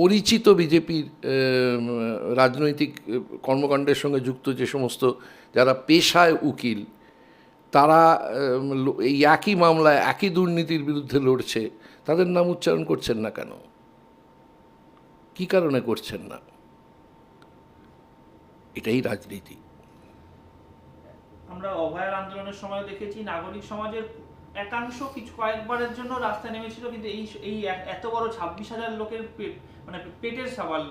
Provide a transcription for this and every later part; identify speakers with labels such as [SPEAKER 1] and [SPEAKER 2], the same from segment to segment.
[SPEAKER 1] পরিচিত বিজেপির রাজনৈতিক কর্মকাণ্ডের সঙ্গে যুক্ত যে সমস্ত যারা পেশায় উকিল, তারা এই একই মামলায় একই দুর্নীতির বিরুদ্ধে লড়ছে, তাদের নাম উচ্চারণ করছেন না কেন? কি কারণে করছেন না? এটাই রাজনীতি।
[SPEAKER 2] আমরা অভয়ার আন্দোলনের সময় দেখেছি, নাগরিক সমাজের একাংশ কিছু কয়েকবারের জন্য রাস্তায় নেমেছিল, কিন্তু এই এই এত বড় ছাব্বিশ হাজার লোকের মানে পেটের সওয়াল,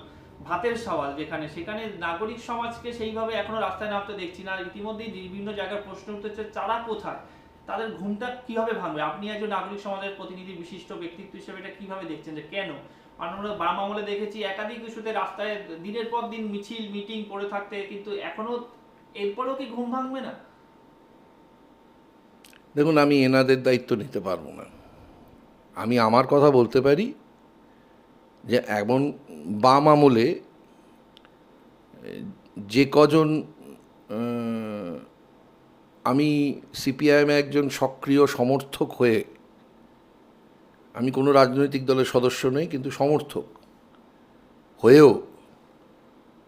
[SPEAKER 2] ভাতের সওয়াল যেখানে, সেখানে নাগরিক সমাজকে সেইভাবে এখনও রাস্তায় নামতে দেখছি না। ইতিমধ্যেই বিভিন্ন জায়গায় প্রশ্ন উঠতেছে তারা কোথায়? তাদের ঘুমটা কীভাবে ভাঙবে? আপনি একজন নাগরিক সমাজের প্রতিনিধি, বিশিষ্ট ব্যক্তিত্ব হিসেবে এটা কীভাবে দেখছেন যে কেন? আমরা বাম আমলে দেখেছি একাধিক ইস্যুতে রাস্তায় দিনের পর দিন মিছিল, মিটিং করে থাকতে, কিন্তু এখনও এরপরেও কি ঘুম ভাঙবে না?
[SPEAKER 1] দেখুন, আমি এনাদের দায়িত্ব নিতে পারব না। আমি আমার কথা বলতে পারি যে, এমন বাম আমলে যে কজন আমি সিপিআইএম একজন সক্রিয় সমর্থক হয়ে, আমি কোনো রাজনৈতিক দলের সদস্য নই, কিন্তু সমর্থক হয়েও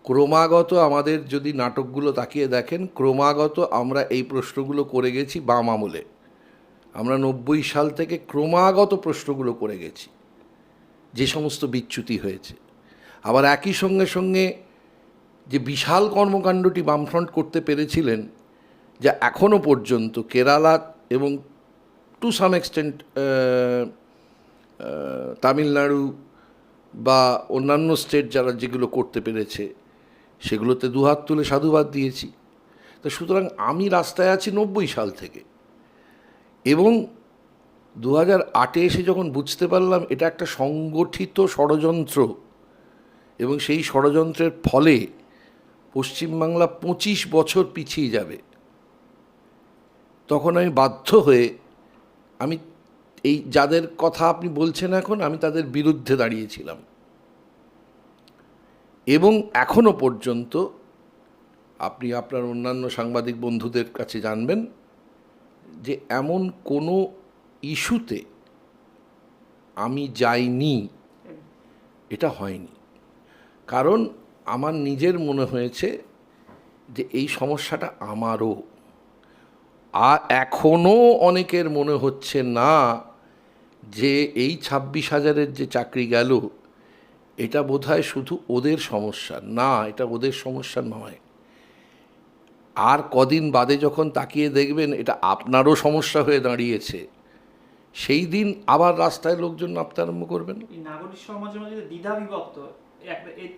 [SPEAKER 1] ক্রমাগত আমাদের যদি নাটকগুলো তাকিয়ে দেখেন, ক্রমাগত আমরা এই প্রশ্নগুলো করে গেছি বাম আমলে। আমরা নব্বই সাল থেকে ক্রমাগত প্রশ্নগুলো করে গেছি। যে সমস্ত বিচ্যুতি হয়েছে। আবার একই সঙ্গে সঙ্গে যে বিশাল কর্মকাণ্ডটি বামফ্রন্ট করতে পেরেছিলেন, যা এখনও পর্যন্ত কেরালা এবং টু সাম এক্সটেন্ট তামিলনাড়ু বা অন্যান্য স্টেট যারা যেগুলো করতে পেরেছে সেগুলোতে দুহাত তুলে সাধুবাদ দিয়েছি। তো সুতরাং আমি রাস্তায় আছি নব্বই সাল থেকে। এবং দু হাজার আটে এসে যখন বুঝতে পারলাম এটা একটা সংগঠিত ষড়যন্ত্র এবং সেই ষড়যন্ত্রের ফলে পশ্চিমবাংলা পঁচিশ বছর পিছিয়ে যাবে, তখন আমি বাধ্য হয়ে আমি এই যাদের কথা আপনি বলছেন এখন আমি তাদের বিরুদ্ধে দাঁড়িয়েছিলাম এবং এখনও পর্যন্ত আপনি আপনার অন্যান্য সাংবাদিক বন্ধুদের কাছে জানবেন যে এমন কোনো ইস্যুতে আমি যাইনি। এটা হয়নি। কারণ আমার নিজের মনে হয়েছে যে এই সমস্যাটা আমারও। আর এখনও অনেকের মনে হচ্ছে না যে এই ছাব্বিশ হাজারের যে চাকরি গেল এটা বোধহয় শুধু ওদের সমস্যা, না, এটা ওদের সমস্যা নয়। আর কদিন বাদে যখন তাকিয়ে দেখবেন এটা আপনারও সমস্যা হয়ে দাঁড়িয়েছে, সেই দিন আবার রাস্তায় লোকজন নামতে আরম্ভ করবেন।
[SPEAKER 2] নাগরিক দ্বিধা বিভক্ত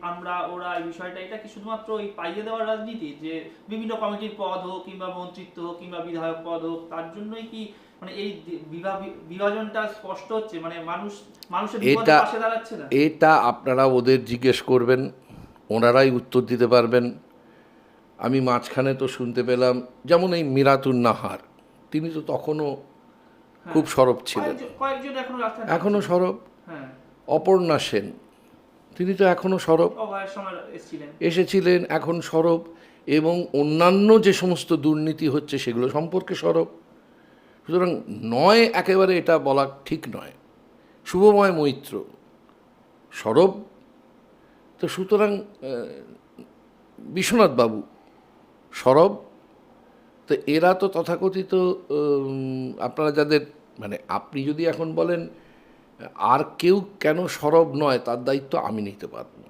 [SPEAKER 2] আমরা ওরা এই বিষয়টা এটা কি শুধুমাত্র ওই পাইয়ে দেওয়ার রাজনীতি? যে বিভিন্ন কমিটির পদ হোক কিংবা মন্ত্রিত্ব হোক কিংবা বিধায়ক পদ হোক তার জন্যই কি মানে এই বিভাজনটা স্পষ্ট হচ্ছে? মানে মানুষ মানুষের
[SPEAKER 1] এটা-
[SPEAKER 2] পাশে দাঁড়াচ্ছে না?
[SPEAKER 1] এটা আপনারা ওদের জিজ্ঞেস করবেন ওনারাই উত্তর দিতে পারবেন। আমি মাঝখানে তো শুনতে পেলাম যেমন এই মিরাতুন নাহার তিনি তো তখনও খুব সরব ছিলেন।
[SPEAKER 2] কয়েকজন- কয়েকজন এখনও
[SPEAKER 1] এখনও সরব?
[SPEAKER 2] হ্যাঁ।
[SPEAKER 1] অপর্ণা সেন তিনি তো এখনও সরব।
[SPEAKER 2] এসেছিলেন,
[SPEAKER 1] এখন সরব এবং অন্যান্য যে সমস্ত দুর্নীতি হচ্ছে সেগুলো সম্পর্কে সরব। সুতরাং নয় একেবারে এটা বলা ঠিক নয়। শুভময় মৈত্র, সরব। তো সুতরাং বিশ্বনাথবাবু, সরব। তো এরা তো তথাকথিত আপনারা যাদের মানে আপনি যদি এখন বলেন আর কেউ কেন সরব নয় তার দায়িত্ব আমি নিতে পারব।